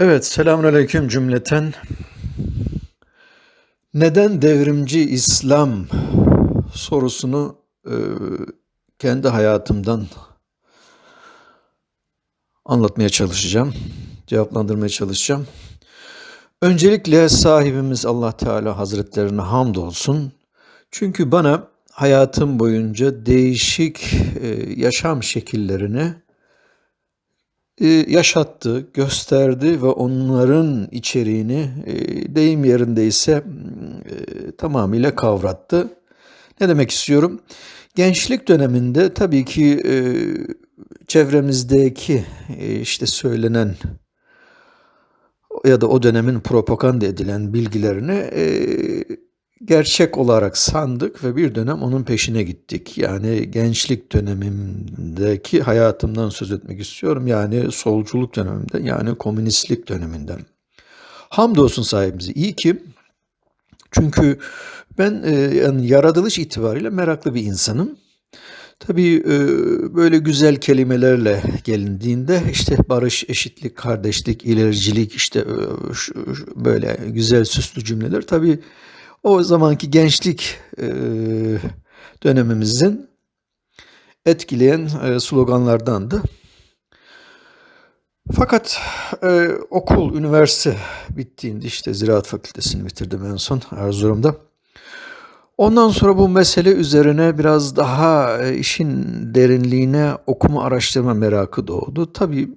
Evet, selamünaleyküm cümleten. Neden devrimci İslam sorusunu e, kendi hayatımdan anlatmaya çalışacağım, cevaplandırmaya çalışacağım. Öncelikle sahibimiz Allah Teala Hazretlerine hamdolsun. Çünkü bana hayatım boyunca değişik e, yaşam şekillerini yaşattı, gösterdi ve onların içeriğini e, deyim yerindeyse e, tamamıyla kavrattı. Ne demek istiyorum? Gençlik döneminde tabii ki e, çevremizdeki e, işte söylenen ya da o dönemin propaganda edilen bilgilerini e, gerçek olarak sandık ve bir dönem onun peşine gittik. Yani gençlik dönemimdeki hayatımdan söz etmek istiyorum. Yani solculuk döneminde yani komünistlik döneminden. Hamdolsun sahibimize. İyi ki çünkü ben e, yani yaratılış itibariyle meraklı bir insanım. Tabii e, böyle güzel kelimelerle gelindiğinde işte barış, eşitlik, kardeşlik, ilericilik işte e, böyle güzel süslü cümleler tabii o zamanki gençlik e, dönemimizin etkileyen e, sloganlardandı. Fakat e, okul, üniversite bittiğinde işte Ziraat Fakültesini bitirdim en son Erzurum'da. Ondan sonra bu mesele üzerine biraz daha e, işin derinliğine okuma araştırma merakı doğdu. Tabii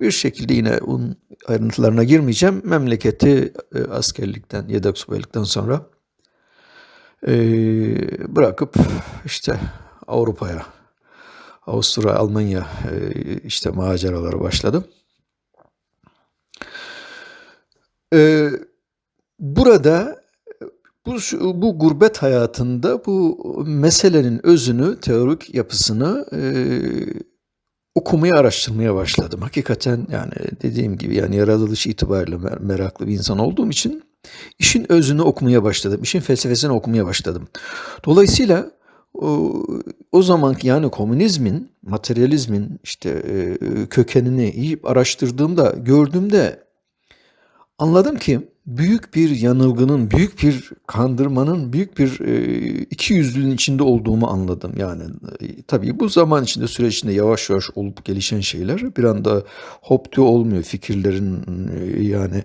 bir şekilde yine onun ayrıntılarına girmeyeceğim. Memleketi e, askerlikten, yedek subaylıktan sonra e, bırakıp işte Avrupa'ya, Avusturya, Almanya e, işte maceralara başladım. E, burada bu, bu gurbet hayatında bu meselenin özünü, teorik yapısını e, okumaya, araştırmaya başladım. Hakikaten yani dediğim gibi yani yaratılış itibariyle mer- meraklı bir insan olduğum için işin özünü okumaya başladım. işin felsefesini okumaya başladım. Dolayısıyla o, o zamanki yani komünizmin, materyalizmin işte e, kökenini iyi araştırdığımda, gördüğümde Anladım ki büyük bir yanılgının, büyük bir kandırmanın, büyük bir e, ikiyüzlülüğün içinde olduğumu anladım. Yani e, tabii bu zaman içinde süreç içinde yavaş yavaş olup gelişen şeyler bir anda hop diye olmuyor. Fikirlerin e, yani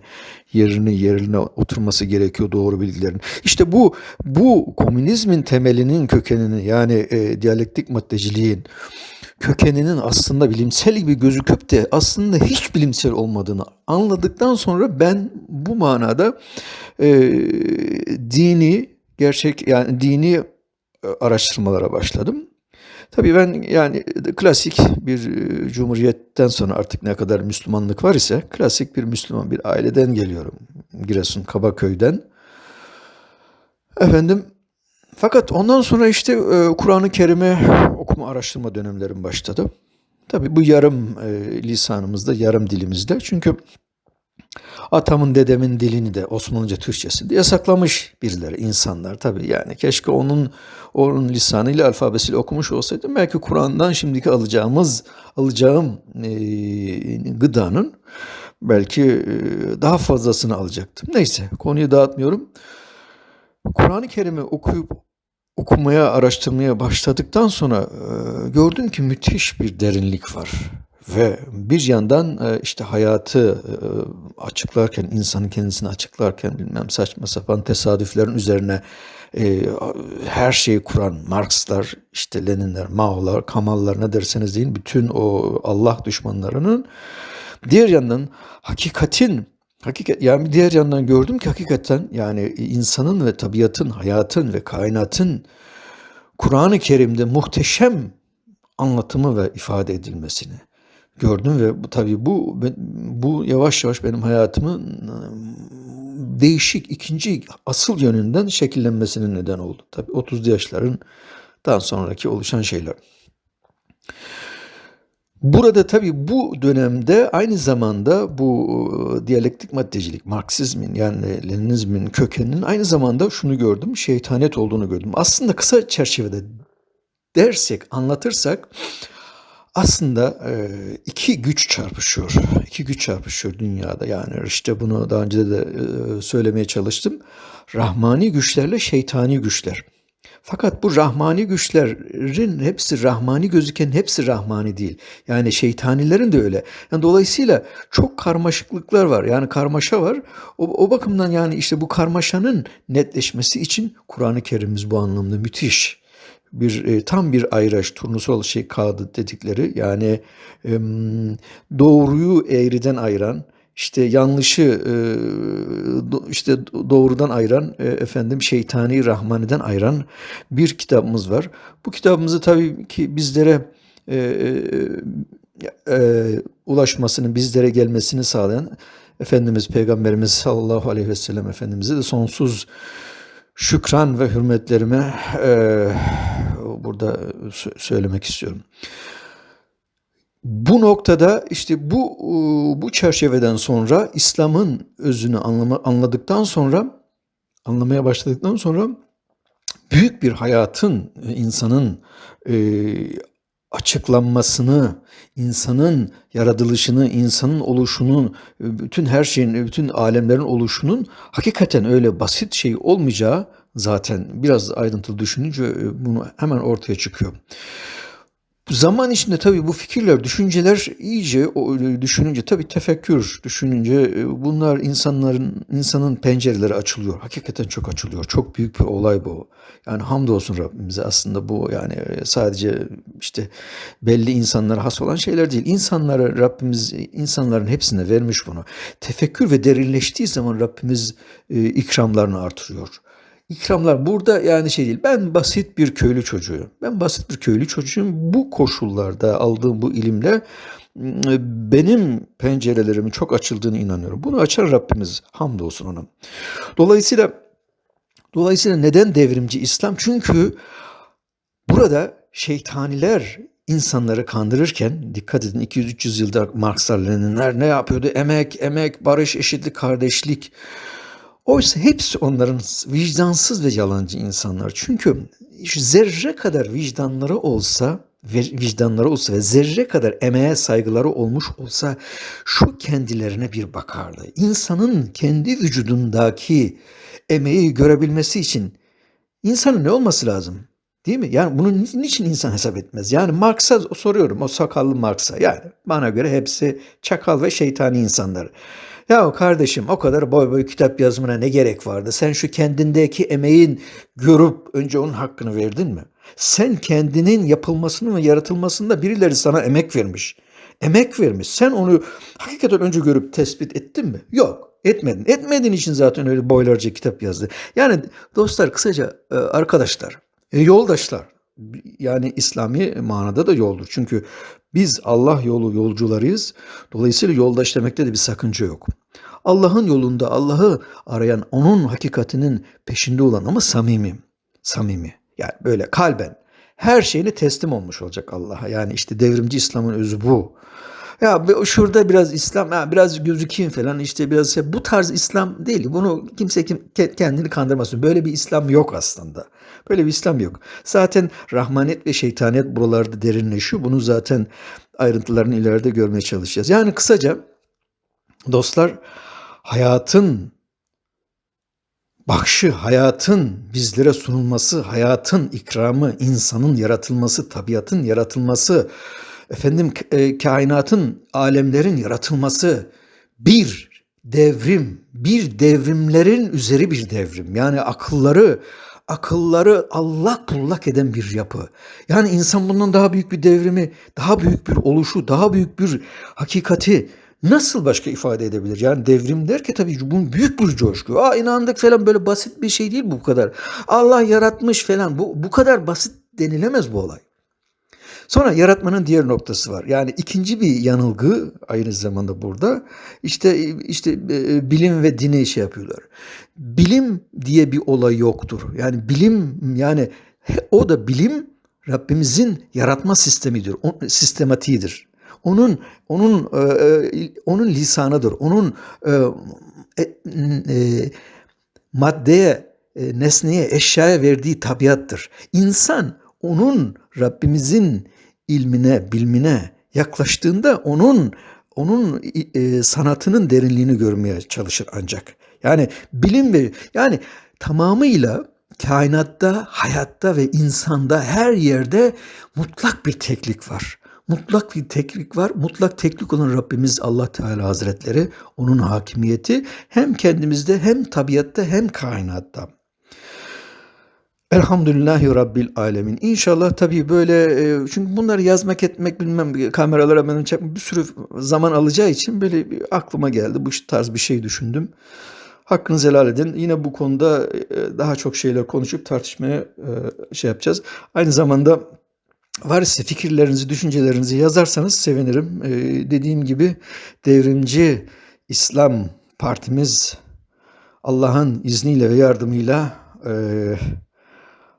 yerini yerine oturması gerekiyor doğru bilgilerin. İşte bu bu komünizmin temelinin kökenini yani e, diyalektik maddeciliğin kökeninin aslında bilimsel gibi gözüküp de aslında hiç bilimsel olmadığını anladıktan sonra ben bu manada e, dini gerçek yani dini e, araştırmalara başladım. Tabii ben yani klasik bir e, cumhuriyetten sonra artık ne kadar Müslümanlık var ise klasik bir Müslüman bir aileden geliyorum. Giresun Kabaköy'den. Efendim fakat ondan sonra işte e, Kur'an-ı Kerim'i okuma araştırma dönemlerim başladı. Tabii bu yarım e, lisanımızda, yarım dilimizde. Çünkü atamın dedemin dilini de Osmanlıca Türkçesini yasaklamış birileri, insanlar tabii yani. Keşke onun onun lisanıyla, alfabesiyle okumuş olsaydım belki Kur'an'dan şimdiki alacağımız, alacağım e, gıdanın belki e, daha fazlasını alacaktım. Neyse konuyu dağıtmıyorum. Kur'an-ı Kerim'i okuyup okumaya, araştırmaya başladıktan sonra e, gördüm ki müthiş bir derinlik var. Ve bir yandan e, işte hayatı e, açıklarken, insanın kendisini açıklarken bilmem saçma sapan tesadüflerin üzerine her şeyi kuran Marxlar, işte Leninler, Mao'lar, Kamal'lar ne derseniz deyin bütün o Allah düşmanlarının diğer yandan hakikatin Hakikat, yani bir diğer yandan gördüm ki hakikaten yani insanın ve tabiatın, hayatın ve kainatın Kur'an-ı Kerim'de muhteşem anlatımı ve ifade edilmesini gördüm ve bu tabii bu bu yavaş yavaş benim hayatımın değişik ikinci asıl yönünden şekillenmesine neden oldu. Tabii 30'lu yaşlarından sonraki oluşan şeyler. Burada tabii bu dönemde aynı zamanda bu e, diyalektik maddecilik, Marksizmin yani Leninizmin kökeninin aynı zamanda şunu gördüm, şeytanet olduğunu gördüm. Aslında kısa çerçevede dersek, anlatırsak aslında e, iki güç çarpışıyor. İki güç çarpışıyor dünyada. Yani işte bunu daha önce de söylemeye çalıştım. Rahmani güçlerle şeytani güçler. Fakat bu rahmani güçlerin hepsi rahmani gözüken hepsi rahmani değil. Yani şeytanilerin de öyle. Yani dolayısıyla çok karmaşıklıklar var. Yani karmaşa var. O, o bakımdan yani işte bu karmaşanın netleşmesi için Kur'an-ı Kerim'imiz bu anlamda müthiş bir e, tam bir ayraç turnusol şey kağıdı dedikleri yani doğruyu eğriden ayıran işte yanlışı e, işte doğrudan ayıran e, efendim şeytani rahmaniden ayıran bir kitabımız var. Bu kitabımızı tabii ki bizlere e, e, ulaşmasını, bizlere gelmesini sağlayan Efendimiz Peygamberimiz sallallahu aleyhi ve sellem Efendimiz'e de sonsuz şükran ve hürmetlerime e, burada söylemek istiyorum. Bu noktada işte bu bu çerçeveden sonra İslam'ın özünü anladıktan sonra anlamaya başladıktan sonra büyük bir hayatın insanın e, açıklanmasını, insanın yaratılışını, insanın oluşunun, bütün her şeyin, bütün alemlerin oluşunun hakikaten öyle basit şey olmayacağı zaten biraz ayrıntılı düşününce e, bunu hemen ortaya çıkıyor. Zaman içinde tabii bu fikirler, düşünceler iyice e, düşününce tabii tefekkür düşününce e, bunlar insanların insanın pencereleri açılıyor. Hakikaten çok açılıyor. Çok büyük bir olay bu. Yani hamdolsun Rabbimize aslında bu yani sadece işte belli insanlara has olan şeyler değil. İnsanlara Rabbimiz insanların hepsine vermiş bunu. Tefekkür ve derinleştiği zaman Rabbimiz ikramlarını artırıyor. İkramlar burada yani şey değil. Ben basit bir köylü çocuğuyum. Ben basit bir köylü çocuğum. Bu koşullarda aldığım bu ilimle benim pencerelerimin çok açıldığını inanıyorum. Bunu açar Rabbimiz hamdolsun ona. Dolayısıyla dolayısıyla neden devrimci İslam? Çünkü burada şeytaniler insanları kandırırken dikkat edin 200-300 yılda Markslar, Leninler ne yapıyordu? Emek, emek, barış, eşitlik, kardeşlik. Oysa hepsi onların vicdansız ve yalancı insanlar. Çünkü zerre kadar vicdanları olsa vicdanları olsa ve zerre kadar emeğe saygıları olmuş olsa şu kendilerine bir bakardı. İnsanın kendi vücudundaki emeği görebilmesi için insanın ne olması lazım? Değil mi? Yani bunun niçin insan hesap etmez? Yani Marx'a soruyorum o sakallı Marx'a. Yani bana göre hepsi çakal ve şeytani insanlar. Ya kardeşim o kadar boy boy kitap yazmana ne gerek vardı? Sen şu kendindeki emeğin görüp önce onun hakkını verdin mi? Sen kendinin yapılmasını ve yaratılmasında birileri sana emek vermiş. Emek vermiş. Sen onu hakikaten önce görüp tespit ettin mi? Yok. Etmedin. Etmediğin için zaten öyle boylarca kitap yazdı. Yani dostlar kısaca e, arkadaşlar, e, yoldaşlar yani İslami manada da yoldur. Çünkü biz Allah yolu yolcularıyız. Dolayısıyla yoldaş demekte de bir sakınca yok. Allah'ın yolunda Allah'ı arayan, onun hakikatinin peşinde olan ama samimi. Samimi. Yani böyle kalben her şeyini teslim olmuş olacak Allah'a. Yani işte devrimci İslam'ın özü bu. Ya şurada biraz İslam, ya biraz gözükeyim falan işte biraz şey, bu tarz İslam değil. Bunu kimse kim, kendini kandırmasın. Böyle bir İslam yok aslında. Böyle bir İslam yok. Zaten rahmanet ve şeytanet buralarda derinleşiyor. Bunu zaten ayrıntılarını ileride görmeye çalışacağız. Yani kısaca dostlar hayatın bakşı, hayatın bizlere sunulması, hayatın ikramı, insanın yaratılması, tabiatın yaratılması, efendim e, kainatın, alemlerin yaratılması bir devrim, bir devrimlerin üzeri bir devrim. Yani akılları akılları allak bullak eden bir yapı. Yani insan bundan daha büyük bir devrimi, daha büyük bir oluşu, daha büyük bir hakikati nasıl başka ifade edebilir? Yani devrim der ki tabii bunun büyük bir coşku. Aa inandık falan böyle basit bir şey değil bu kadar. Allah yaratmış falan. Bu, bu kadar basit denilemez bu olay. Sonra yaratmanın diğer noktası var. Yani ikinci bir yanılgı aynı zamanda burada. İşte işte e, bilim ve dini şey yapıyorlar. Bilim diye bir olay yoktur. Yani bilim yani o da bilim Rabbimizin yaratma sistemidir, sistematiğidir. Onun onun e, e, onun lisanıdır. Onun maddeye, nesneye, eşyaya verdiği tabiattır. İnsan onun Rabbimizin ilmine, bilmine, yaklaştığında onun onun e, sanatının derinliğini görmeye çalışır ancak. Yani bilim ve yani tamamıyla kainatta, hayatta ve insanda her yerde mutlak bir teklik var. Mutlak bir teklik var. Mutlak teklik olan Rabbimiz Allah Teala Hazretleri, onun hakimiyeti hem kendimizde hem tabiatta hem kainatta. Elhamdülillahi Rabbil Alemin. İnşallah tabii böyle e, çünkü bunları yazmak etmek bilmem kameralara benim çekmek bir sürü zaman alacağı için böyle aklıma geldi. Bu tarz bir şey düşündüm. Hakkınızı helal edin. Yine bu konuda e, daha çok şeyler konuşup tartışmaya e, şey yapacağız. Aynı zamanda var ise fikirlerinizi, düşüncelerinizi yazarsanız sevinirim. Dediğim gibi devrimci İslam partimiz Allah'ın izniyle ve yardımıyla e,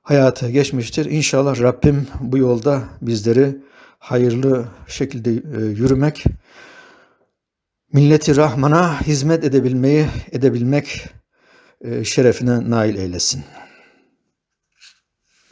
hayata geçmiştir. İnşallah Rabbim bu yolda bizleri hayırlı şekilde e, yürümek, milleti Rahman'a hizmet edebilmeyi, edebilmek e, şerefine nail eylesin.